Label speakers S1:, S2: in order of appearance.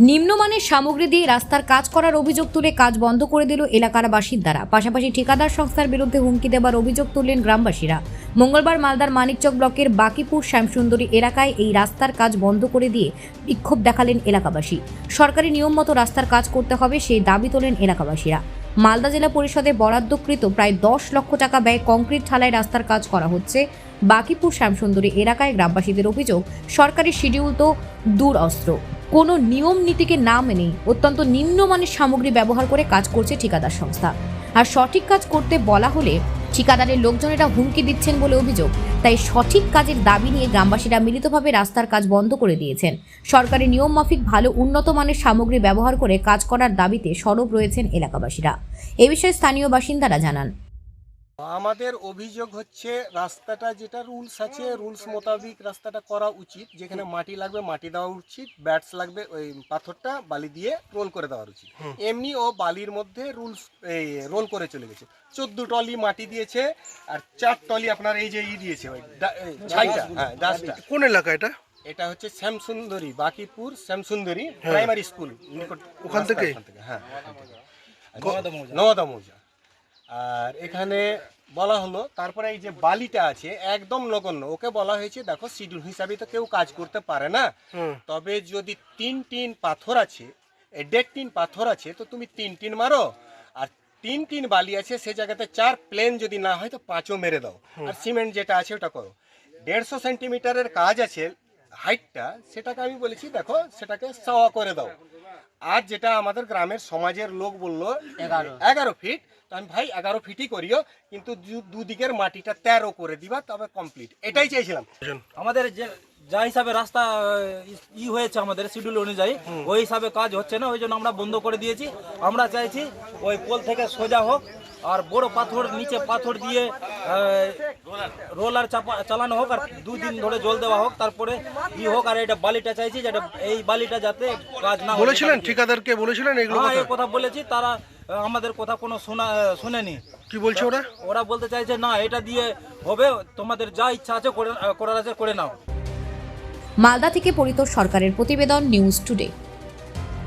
S1: নিম্নমানের সামগ্রী দিয়ে রাস্তার কাজ করার অভিযোগ তুলে কাজ বন্ধ করে দিল এলাকার বাসিন্দারা। পাশাপাশি ঠিকাদার সংস্থার বিরুদ্ধে হুমকি দেবার অভিযোগ তুললেন গ্রামবাসীরা। মঙ্গলবার মালদার মানিকচক ব্লকের বাকিপুর শ্যামসুন্দরী এলাকায় এই রাস্তার কাজ বন্ধ করে দিয়ে বিক্ষোভ দেখালেন এলাকাবাসী। সরকারি নিয়ম মতো রাস্তার কাজ করতে হবে সেই দাবি তোলেন এলাকাবাসীরা। মালদা জেলা পরিষদে বরাদ্দকৃত প্রায় দশ লক্ষ টাকা ব্যয় কংক্রিট ঢালাই রাস্তার কাজ করা হচ্ছে। বাকিপুর শ্যামসুন্দরী এলাকায় গ্রামবাসীদের অভিযোগ, সরকারি শিডিউল তো দূর অস্ত্র কোনো নিয়ম নীতিকে না মেনে অত্যন্ত নিম্নমানের সামগ্রী ব্যবহার করে কাজ করছে ঠিকাদার সংস্থা। আর সঠিক কাজ করতে বলা হলে ঠিকাদারের লোকজনেরা হুমকি দিচ্ছেন বলে অভিযোগ। তাই সঠিক কাজের দাবি নিয়ে গ্রামবাসীরা মিলিতভাবে রাস্তার কাজ বন্ধ করে দিয়েছেন। সরকারি নিয়ম মাফিক ভালো উন্নত মানের সামগ্রী ব্যবহার করে কাজ করার দাবিতে সরব রয়েছেন এলাকাবাসীরা। এ বিষয়ে স্থানীয় বাসিন্দারা জানান।
S2: আমাদের অভিযোগ হচ্ছে রাস্তাটা যেটা রুলস আছে রুলস মোতাবিক রাস্তাটা করা উচিত। যেখানে মাটি লাগবে মাটি দেওয়া উচিত ব্যাটস লাগবে ওই পাথরটা বালি দিয়ে রোল করে দেওয়া উচিত। এমনি ও বালির মধ্যে রুলস এই রোল করে চলে গেছে। চোদ্দ টলি মাটি দিয়েছে আর চার টলি আপনার এই যে ই দিয়েছে ওই ছাইটা হ্যাঁ
S3: কোন এলাকা এটা?
S2: এটা হচ্ছে শ্যামসুন্দরী বাকিপুর শ্যামসুন্দরী প্রাইমারি স্কুল
S3: ওখান থেকে?
S2: ওখান থেকে হ্যাঁ। নওয়াদা মৌজা। আর এখানে বলা হলো তারপরে এই যে বালিটা আছে একদম নগণ্য। ওকে বলা হয়েছে দেখো শিডিউল হিসাবে তো কেউ কাজ করতে পারে না। তবে যদি তিন টিন পাথর আছে দেড় টিন পাথর আছে তো তুমি তিন টিন মারো। আর তিন টিন বালি আছে সে জায়গাতে চার প্লেন যদি না হয় তো পাঁচও মেরে দাও। আর সিমেন্ট যেটা আছে ওটা করো। দেড়শো সেন্টিমিটারের কাজ আছে হাইটটা সেটাকে আমি বলেছি দেখো সেটাকে সাওয়া করে দাও। আর যেটা আমাদের গ্রামের সমাজের লোক বলল এগারো। ফিট তো আমি ভাই এগারো ফিটই করিও কিন্তু দু- দুদিকের মাটিটা তেরো করে দিবা তবে কমপ্লিট এটাই চাইছিলাম।
S4: আমাদের যে যা হিসাবে রাস্তা ই হয়েছে আমাদের শিডিউল অনুযায়ী ওই হিসাবে কাজ হচ্ছে না ওই জন্য আমরা বন্ধ করে দিয়েছি। আমরা চাইছি ওই পোল থেকে সোজা হোক আর বড় পাথর নিচে পাথর দিয়ে রোলার চাপা চালানো হোক আর দুদিন ধরে জল দেওয়া হোক তারপরে ই হোক আর এটা বালিটা চাইছি যেটা এই বালিটা যাতে কাজ না।
S3: বলেছিলেন ঠিকাদারকে বলেছিলেন এগুলো
S4: হ্যাঁ
S3: কথা
S4: এই কথা বলেছি তারা আমাদের কথা কোনো শোনা শুনেনি
S3: কি বলছে ওরা
S4: ওরা বলতে চাইছে না এটা দিয়ে হবে তোমাদের যা ইচ্ছা আছে করে- করার আছে করে নাও
S1: মালদা থেকে পরিতোষ সরকারের প্রতিবেদন নিউজ টুডে।